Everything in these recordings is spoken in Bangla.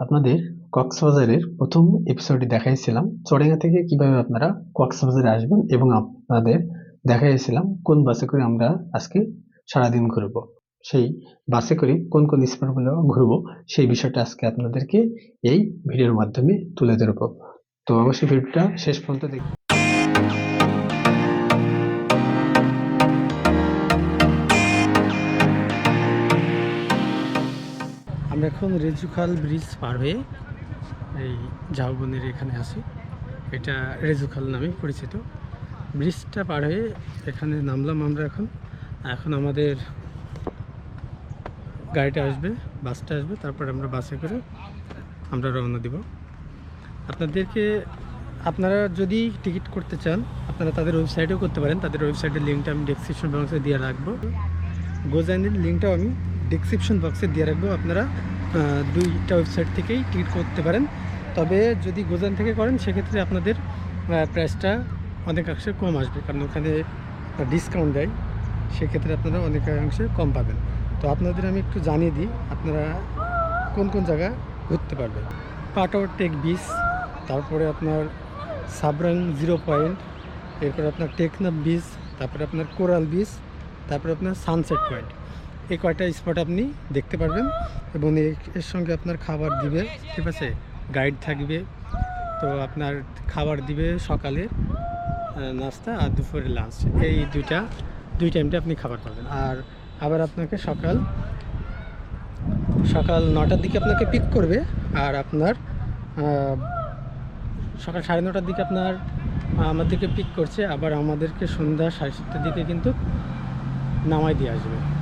আপনাদের কক্সবাজারের প্রথম এপিসোডে দেখাইছিলাম। চড়াইঙ্গা থেকে কীভাবে আপনারা কক্সবাজারে আসবেন এবং আপনাদের দেখাইছিলাম কোন বাসে করে আমরা আজকে সারাদিন ঘুরব। সেই বাসে করে কোন কোন স্পটগুলো ঘুরব, সেই বিষয়টা আজকে আপনাদেরকে এই ভিডিওর মাধ্যমে তুলে ধরব। তো অবশ্যই ভিডিওটা শেষ পর্যন্ত দেখবেন আমরা এখন রেজুখাল ব্রিজ পার হয়ে এই ঝাউবনের এখানে আছি। এটা রেজুখাল নামে পরিচিত। ব্রিজটা পার হয়ে এখানে নামলাম আমরা এখন। এখন আমাদের গাড়িটা আসবে, বাসটা আসবে, তারপর আমরা বাসে করে আমরা রওনা দিব। আপনাদেরকে, আপনারা যদি টিকিট করতে চান, আপনারা তাদের ওয়েবসাইটেও করতে পারেন। তাদের ওয়েবসাইটের লিঙ্কটা আমি ডেসক্রিপশন বক্সে দিয়ে রাখব। গোজাইনের লিঙ্কটাও আমি ডিসক্রিপশন বক্সে দিয়ে রাখব। আপনারা দুইটা ওয়েবসাইট থেকেই টিকিট করতে পারেন। তবে যদি গোজান থেকে করেন, সেক্ষেত্রে আপনাদের প্রাইসটা অনেকাংশে কম আসবে। কারণ ওখানে ডিসকাউন্ট দেয়। সেক্ষেত্রে আপনারা অনেকাংশে কম পাবেন। তো আপনাদের আমি একটু জানিয়ে দিই, আপনারা কোন কোন জায়গা ঘুরতে পারবেন? পাটাওয়ার টেক বিচ, তারপরে আপনার সাবরাং জিরো পয়েন্ট এরপরে আপনার টেকনাফ বিচ তারপরে আপনার কোরাল বিচ তারপরে আপনার সানসেট পয়েন্ট এই কয়টা স্পট আপনি দেখতে পারবেন এবং এর সঙ্গে আপনার খাবার দিবে ঠিক আছে? গাইড থাকবে। তো আপনার খাবার দিবে সকালে আহ, নাস্তা আর দুপুরে লাঞ্চ এই দুইটা দুই টাইমটা আপনি খাবার পাবেন। আর আবার আপনাকে সকাল সকাল নটার দিকে আপনাকে পিক করবে। আর আপনার সকাল সাড়ে নটার দিকে আপনার আমাদেরকে পিক করছে। আবার আমাদেরকে সন্ধ্যা সাড়ে সাতটার দিকে কিন্তু নামাই দিয়ে আসবে।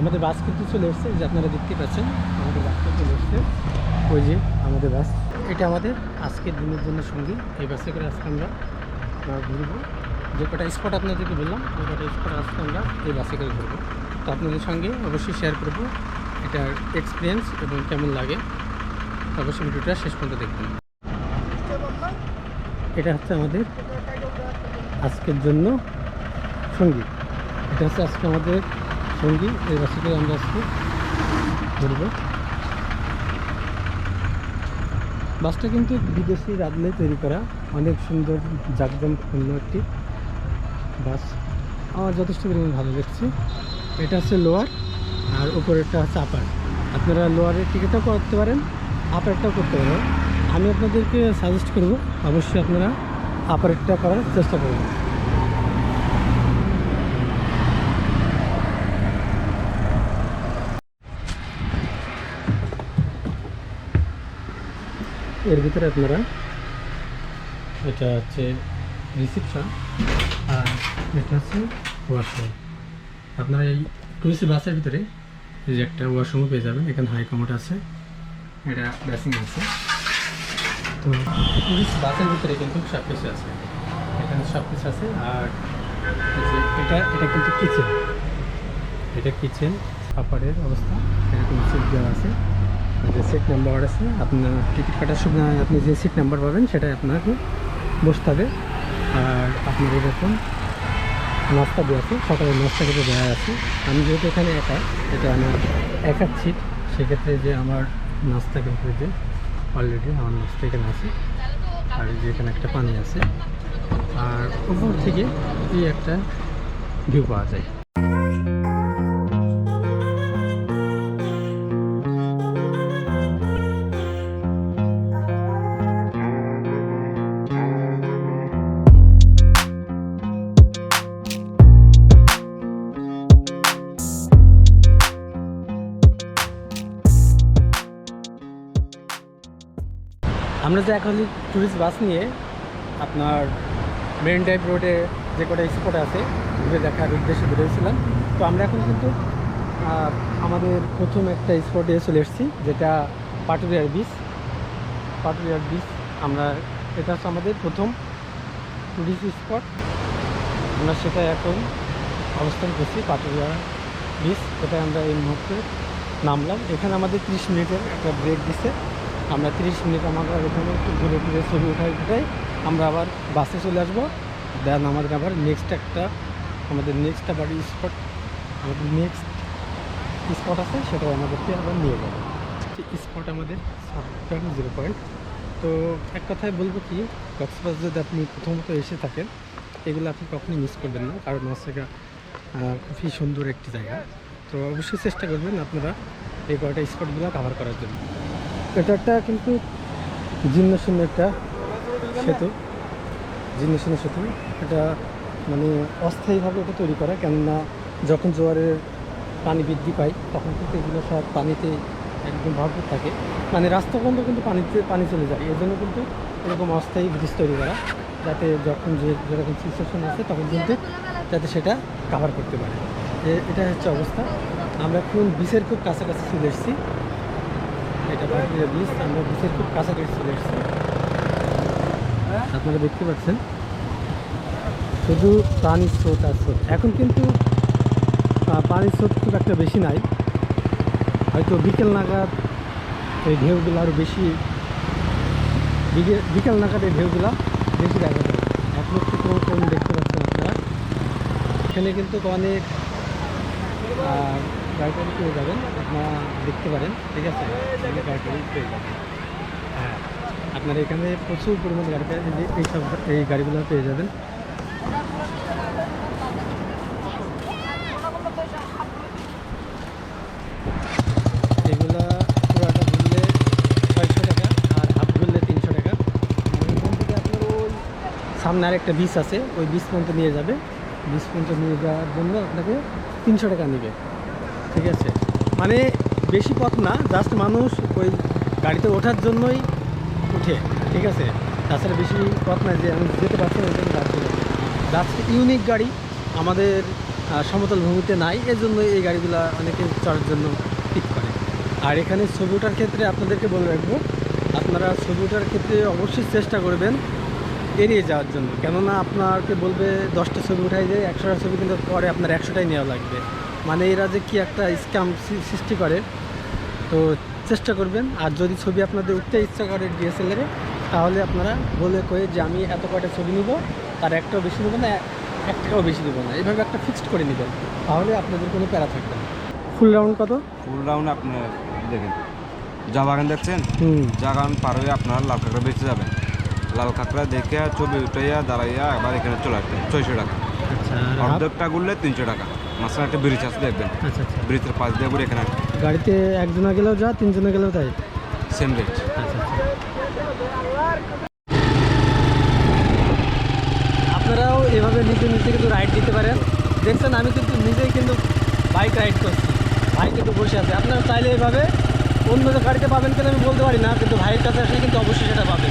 আমাদের বাস কিন্তু চলে এসছে যে আপনারা দেখতে পাচ্ছেন, আমাদের বাসটা চলে এসছে। ওই যে আমাদের বাস এটা আমাদের আজকের দিনের জন্য সঙ্গী, এই বাসে করে আজকে আমরা ঘুরবো। যে কটা স্পট আপনাদেরকে বললাম ওই কটা স্পট আজকে আমরা এই বাসে করে ঘুরবো। তো আপনাদের সঙ্গে অবশ্যই শেয়ার করব এটার এক্সপিরিয়েন্স এবং কেমন লাগে। অবশ্যই ভিডিওটা শেষ পর্যন্ত দেখবেন। এটা হচ্ছে আমাদের আজকের জন্য সঙ্গী। এটা হচ্ছে আজকে আমাদের সঙ্গী এই বাসে আমরা আজকে ঘুরবো বাসটা কিন্তু বিদেশি রাজলে তৈরি করা। অনেক সুন্দর জাকজমপূর্ণ একটি বাস আমার যথেষ্ট পরিমাণ ভালো লাগছে। এটা হচ্ছে লোয়ার, আর উপরেরটা হচ্ছে আপার। আপনারা লোয়ারের টিকিটও করতে পারেন, আপারটাও করতে পারেন। আমি আপনাদেরকে সাজেস্ট করব, অবশ্যই আপনারা আপারেরটা করার চেষ্টা করবেন। এর ভিতরে আপনারা এটা হচ্ছে রিসিপশন আর এটা হচ্ছে ওয়াশরুম আপনারা এই টুরিস্ট বাসের ভিতরে যে একটা ওয়াশরুমও পেয়ে যাবেন, এখানে হাই কমোড আছে, এটা বেসিং আছে। তো টুরিস্ট বাসের ভিতরে কিন্তু সব কিছু আছে। এখানে সব কিছু আছে আর এটা এটা কিন্তু কিচেন এটা কিচেন খাবারের অবস্থা, এরকম সিট দেওয়া আছে। যে সিট নাম্বার আছে, আপনার টিকিট কাটার সময় আপনি যে সিট নাম্বার পাবেন, সেটাই আপনাকে বসতে হবে। আর আপনার এরকম নাস্তা দেওয়া আছে, সকালে নাস্তা খেতে দেওয়া আছে। আমি যেহেতু এখানে একা, এটা আমার একার সিট সেক্ষেত্রে যে আমার নাস্তা কিন্তু যে অলরেডি আমার নাস্তা এখানে আছে। আর যে এখানে একটা পানি আছে। আর উপর থেকে এই একটা ভিউ পাওয়া যায়। আমরা যে এখন ট্যুরিস্ট বাস নিয়ে আপনার মেরিন ড্রাইভ রোডে যে কটা স্পট আছে, ঘুরে দেখার উদ্দেশ্যে বেরোয়েছিলাম তো আমরা এখন কিন্তু আমাদের প্রথম একটা স্পটে চলে এসেছি, যেটা পাটুরিয়ার বিচ পাটুরিয়ার বিচ আমরা, এটা হচ্ছে আমাদের প্রথম টুরিস্ট স্পট আমরা সেটা এখন অবস্থান করছি পাটুরিয়া বিচ এটা আমরা এই মুহূর্তে নামলাম। এখানে আমাদের তিরিশ মিনিটের একটা ব্রেক দিছে আমরা তিরিশ মিনিট আমরা এখানে একটু ঘুরে ঘুরে ছবি উঠাই উঠাই আমরা আবার বাসে চলে আসব। দেন আমাদের আবার নেক্সট একটা, আমাদের নেক্সট আবার স্পট আমাদের নেক্সট স্পট আছে সেটা আমাদেরকে আবার নিয়ে যাবে। স্পট আমাদের জিরো পয়েন্ট তো এক কথায় বলব কি, কক্সবাজার যদি আপনি প্রথমত এসে থাকেন, এগুলো আপনি কখনোই মিস করবেন না, কারণ হচ্ছে খুবই সুন্দর একটি জায়গা। তো অবশ্যই চেষ্টা করবেন আপনারা এই কয়টা স্পটগুলো কাভার করার জন্য। এটা একটা কিন্তু জীর্ণ একটা সেতু। জীর্ণ সেতু। এটা মানে অস্থায়ীভাবে এটা তৈরি করা, কেননা যখন জোয়ারের পানি বৃদ্ধি পায়, তখন কিন্তু এগুলো সব পানিতে একদম ভরপুর থাকে। মানে রাস্তা পর্যন্ত কিন্তু পানিতে পানি চলে যায়। এর জন্য কিন্তু এরকম অস্থায়ী ব্রিজ তৈরি করা, যাতে যখন যে যেরকম সিচুয়েশন আছে, তখন কিন্তু যাতে সেটা কাভার করতে পারে। এটা হচ্ছে অবস্থা। আমরা এখন বিচের খুব কাছাকাছি চলে এসেছি। এটা আমরা বিচের খুব কাছাকাছি চলে এসেছি। আপনারা দেখতে পাচ্ছেন, শুধু পানির স্রোত আর স্রোত। এখন কিন্তু পানির স্রোত খুব একটা বেশি নাই। হয়তো বিকেল নাগাদ এই ঢেউগুলো আরও বেশি, বিকে- বিকেল নাগাদ এই ঢেউগুলো বেশি দেখা যায়। এক লক্ষ কোনো কম দেখতে পাচ্ছেন আপনারা। এখানে কিন্তু অনেক আহ, পেয়ে যাবেন আপনারা দেখতে পারেন ঠিক আছে? এখানে গাড়ি পেয়ে যাবেন হ্যাঁ আপনারা এখানে প্রচুর পরিমাণ গাড়ি পেয়ে এই- সব এই গাড়িগুলো পেয়ে যাবেন। সামনে আরেকটা বিচ আছে ওই বিচ পর্যন্ত নিয়ে যাবে। বিচ পর্যন্ত নিয়ে যাওয়ার জন্য আপনাকে তিনশো টাকা নেবে। ঠিক আছে। মানে বেশি পথ না জাস্ট মানুষ ওই গাড়িতে ওঠার জন্যই উঠে, ঠিক আছে। তাছাড়া বেশি পথ না যে আমি যেতে পারছি না ওই জন্য গাড়ি চলে জাস্ট ইউনিক গাড়ি আমাদের সমতল ভূমিতে নাই এর জন্য এই গাড়িগুলো অনেকে চড়ার জন্য ঠিক করে। আর এখানে ছবি ওঠার ক্ষেত্রে আপনাদেরকে বলে রাখব, আপনারা ছবি ওঠার ক্ষেত্রে অবশ্যই চেষ্টা করবেন এড়িয়ে যাওয়ার জন্য। কেননা আপনাকে বলবে দশটা ছবি উঠাই যে, একশোটা ছবি কিন্তু পরে আপনার একশোটাই নেওয়া লাগবে। মানে এরা যে কি একটা স্ক্যাম সৃষ্টি করে। তো চেষ্টা করবেন। আর যদি ছবি আপনাদের উঠতে ইচ্ছা করে ডিএসএলআরে তাহলে আপনারা বলে কয়ে যে আমি এত কয়টা ছবি নিব তার একটাও বেশি নেব না এক টাকাও বেশি নেব না। এইভাবে একটা ফিক্সড করে নেবেন। তাহলে আপনাদের কোনো প্যারা থাকবে না। ফুল রাউন্ড কত? ফুল রাউন্ড আপনি দেখেন। চা বাগান দেখছেন? চা বাগান পার হয়ে আপনার লাল কাঁকড়া বেঁচে যাবেন লাল কাঁকড়া দেখে ছবি উঠাইয়া দাঁড়াইয়া আবার এখানে চলে আসবেন। ছয়শো টাকা। অর্ধেকটা ঘুরলে তিনশো টাকা। মাঝখানে একটা ব্রিজ আছে দেখবেন আচ্ছা আচ্ছা। ব্রিজের পাশ দিয়ে ঘুরে এখানে গাড়িতে একজনা গেলেও যা তিনজনে গেলেও তাই? সেম রেট আচ্ছা আচ্ছা। আপনারাও এভাবে নিজে নিজে কিন্তু রাইড দিতে পারেন। দেখছেন আমি কিন্তু নিজেই কিন্তু বাইক রাইড করছি। ভাই কিন্তু বসে আছে। আপনারা চাইলে এভাবে অন্য যে গাড়িতে পাবেন কিনা আমি বলতে পারি না কিন্তু ভাইয়ের কাছে আসলে কিন্তু অবশ্যই সেটা পাবেন।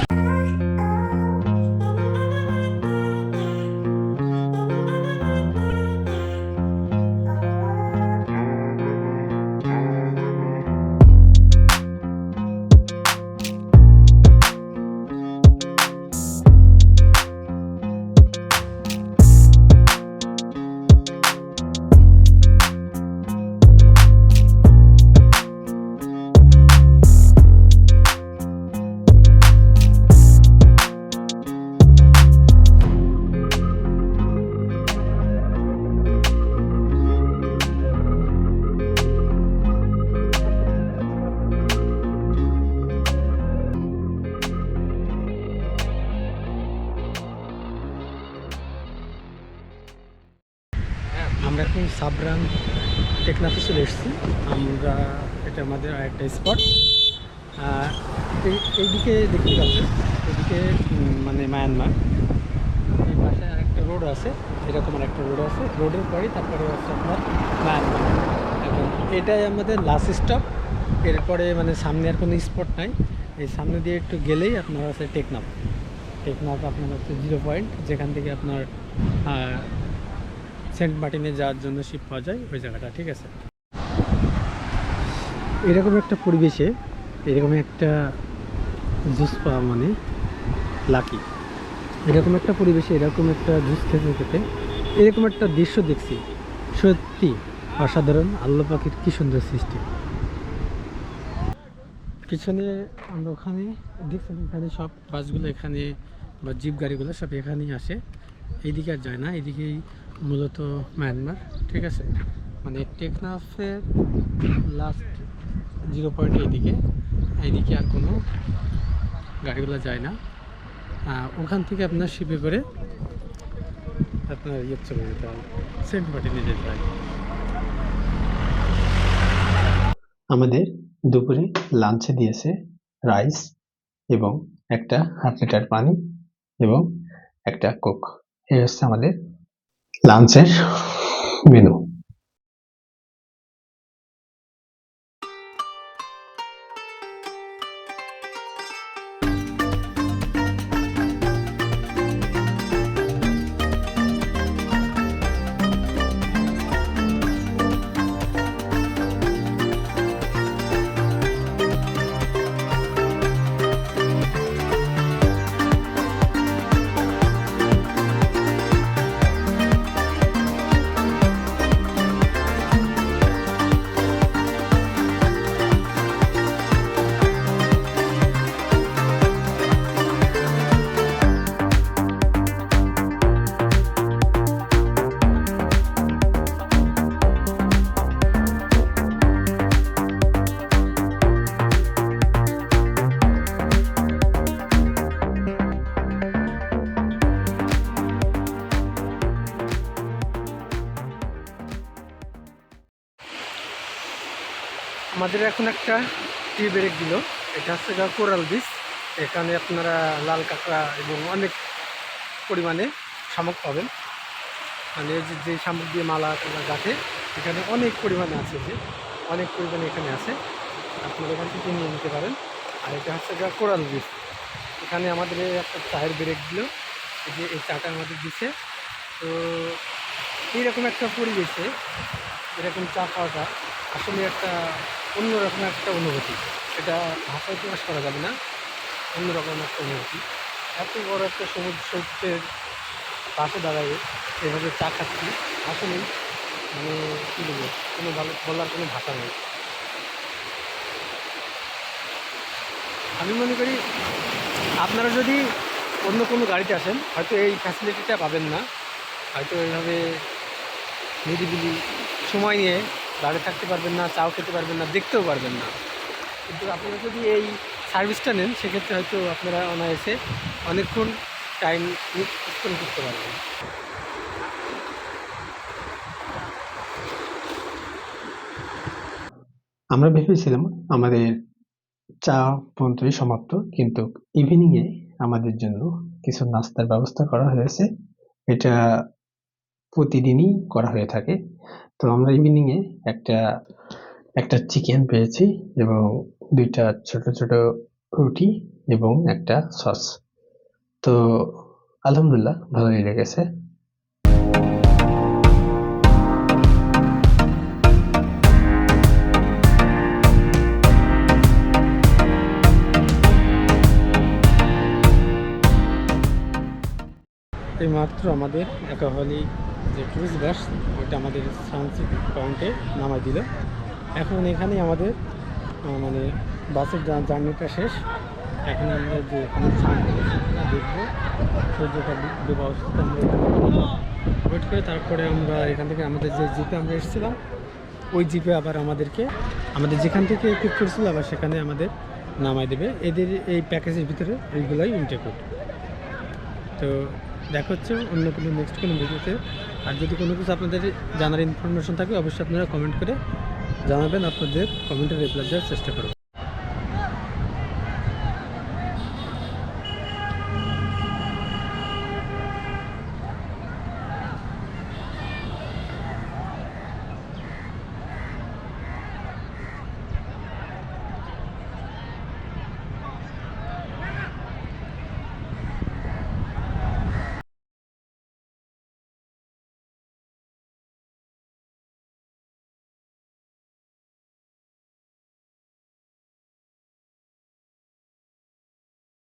সাবরান টেকনাফে চলে এসেছি। আমরা, এটা আমাদের একটা স্পট এইদিকে দেখতে পাচ্ছেন এদিকে মানে মায়ানমার এই পাশে আরেকটা রোড আছে, এরকম একটা রোড আছে। রোডের পরেই তারপরে হচ্ছে আপনার মায়ানমার এখন এটাই আমাদের লাস্ট স্টপ এরপরে মানে সামনে আর কোনো স্পট নাই। এই সামনে দিয়ে একটু গেলেই আপনার আছে টেকনাফ টেকনাফ আপনার হচ্ছে জিরো পয়েন্ট যেখান থেকে আপনার সেন্ট মার্টিনে যাওয়ার জন্য শিপ পাওয়া যায়, ওই জায়গাটা, ঠিক আছে? এরকম একটা পরিবেশে, এরকম একটা জুস পাওয়া মানে লাকি। এরকম একটা পরিবেশে, এরকম একটা জুস খেতে খেতে, এরকম একটা দৃশ্য দেখছি। সত্যি অসাধারণ আল্লাহ পাখির কী সুন্দর সৃষ্টি। পিছনে আমরা ওখানে দেখছেন, এখানে সব বাসগুলো এখানে বা জিপ গাড়িগুলো সব এখানেই আসে। এইদিকে আর যায় না এদিকেই মূলত মায়ানমার ঠিক আছে? মানে টেকনাফের লাস্ট জিরো পয়েন্ট এইদিকে এইদিকে আর কোনো গাড়িগুলো যায় না। ওখান থেকে আপনার শিপে করে আপনার ইয়ে চলে যেতে হবে সেন্ট মার্টিনে যেতে হয়। আমাদের দুপুরে লাঞ্চে দিয়েছে রাইস এবং একটা হাফ লিটার পানি এবং একটা কোক এই হচ্ছে আমাদের লাঞ্চের মেনু আমাদের এখন একটা টি ব্রেক দিল। এটা হচ্ছে কোরাল বিচ এখানে আপনারা লাল কাঁকড়া এবং অনেক পরিমাণে শামুক পাবেন। মানে যে যে শামুক দিয়ে মালা গাঁথে, এখানে অনেক পরিমাণে আছে যে। অনেক পরিমাণে এখানে আছে। আপনারা এখান থেকে নিয়ে নিতে পারেন। আর এটা হচ্ছে গা কোরাল বিচ এখানে আমাদের একটা চায়ের ব্রেক দিল। এই যে, এই চাটা আমাদের দিচ্ছে তো এইরকম একটা পরিবেশে এরকম চা খাওয়াটা আসলে একটা অন্যরকম একটা অনুভূতি। এটা ভাষায় প্রকাশ করা যাবে না, অন্যরকম একটা অনুভূতি। এত বড় একটা সমুদ্র সৈকতের পাশে দাঁড়ায় এভাবে চা খাচ্ছি আসলে মানে কী বলব, কোনো ভালো বলার কোনো ভাষা নেই। আমি মনে করি আপনারা যদি অন্য কোনো গাড়িতে আসেন, হয়তো এই ফ্যাসিলিটিটা পাবেন না। হয়তো এইভাবে নিরিবিলি সময় নিয়ে দাঁড়িয়ে থাকতে পারবেন না, চাও খেতে পারবেন না, দেখতেও পারবেন না। কিন্তু আপনারা যদি এই সার্ভিসটা নেন, সেক্ষেত্রে হয়তো আপনারা অনায়াসে অনেকক্ষণ টাইম স্পেন্ড করতে পারবেন। আমরা ভেবেছিলাম আমাদের চা পর্যন্তই সমাপ্ত, কিন্তু ইভিনিংয়ে আমাদের জন্য কিছু নাস্তার ব্যবস্থা করা হয়েছে। এটা প্রতিদিনই করা হয়ে থাকে। তো আমরা ইভিনিংয়ে একটা একটা চিকেন পেয়েছি এবং দুইটা ছোট ছোট রুটি এবং একটা সস তো আলহামদুলিল্লাহ ভালোই লেগেছে। এই মাত্র আমাদের একাহলি যে টুরিস্ট বাস ওইটা আমাদের সানসেট পয়েন্টে নামাই দিল। এখন এখানেই আমাদের মানে বাসের জার্নিটা শেষ। এখন আমরা যে এখানে দেখব। সূর্যটা ডুবা অবস্থা ওয়েট করে তারপরে আমরা এখান থেকে আমাদের যে জিপে আমরা এসেছিলাম, ওই জিপে আবার আমাদেরকে, আমাদের যেখান থেকে পিক করেছিল, আবার সেখানে আমাদের নামাই দেবে। এদের এই প্যাকেজের ভিতরে এইগুলোই ইনটেকুড তো দেখা হচ্ছে অন্য কোনো নেক্সট কোনো ভিডিওতে আর যদি কোনো কিছু আপনাদের জানার ইনফরমেশন থাকে, অবশ্যই আপনারা কমেন্ট করে জানাবেন, আপনাদের কমেন্টে রিপ্লাই দেওয়ার চেষ্টা করব।